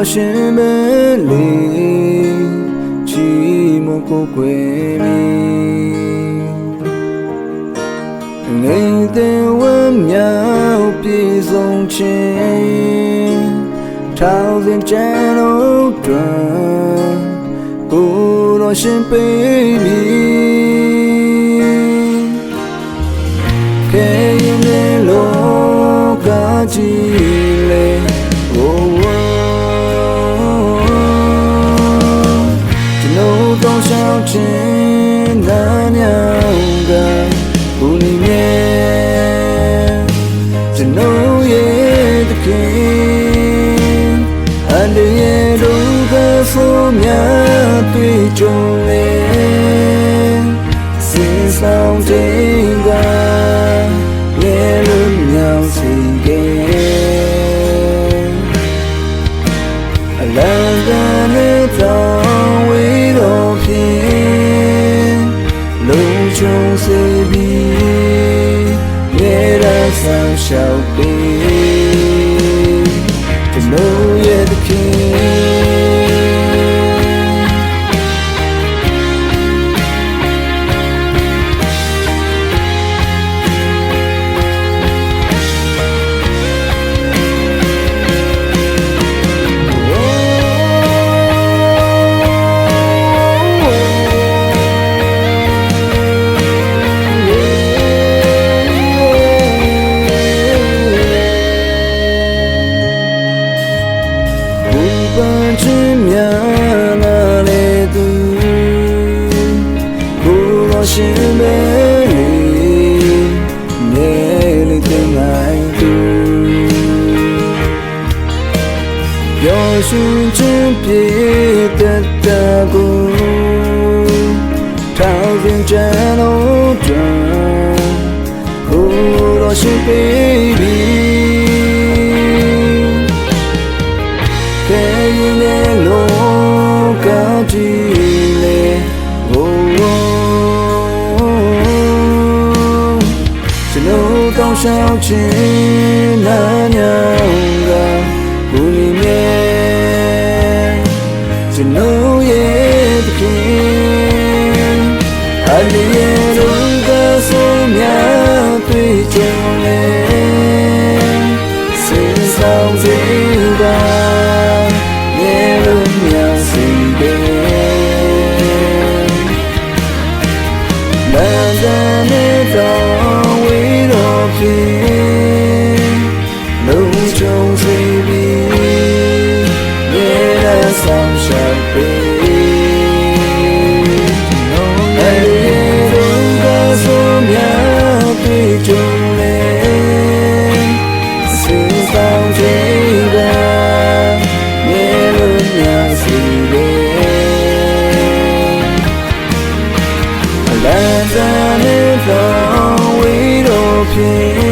တော်ရှင်ပဲလေချီမကိုကွယ်မီငိမ့်တဲ့ဝမ်းမြောက်ပြေဆုံးခြင်းထောင်စဉ်ကျန်တို့တွင်ကိုတော်ရှင်ပေးမီခဲရင်တဲ့လောကကြီး ခြင်းနာညောင်ကဘူးနေမြဲကျွန်တော်ရဲ့တခင်အန်ဒီရဲ့ဒုက္ခဆိုးများတွေ့ကြုံ လုံချုံစေပြီးရေရဆန်း ရှင်ချင်းပြေတဲ့တကူထောင်စဉ်ချမ်းလို့တွင်ကိုရောရှင်ပေးပြီးကဲရင်လည်းလောကကြီးလေ Oh, oh, ကျွန်တော်တောင်းရှောက်ခြင်းနာညောင် အလျေရုံးကဆိုမြတ် လမ်းစာနဲ့တော့ဝေးတော့ဖြင့်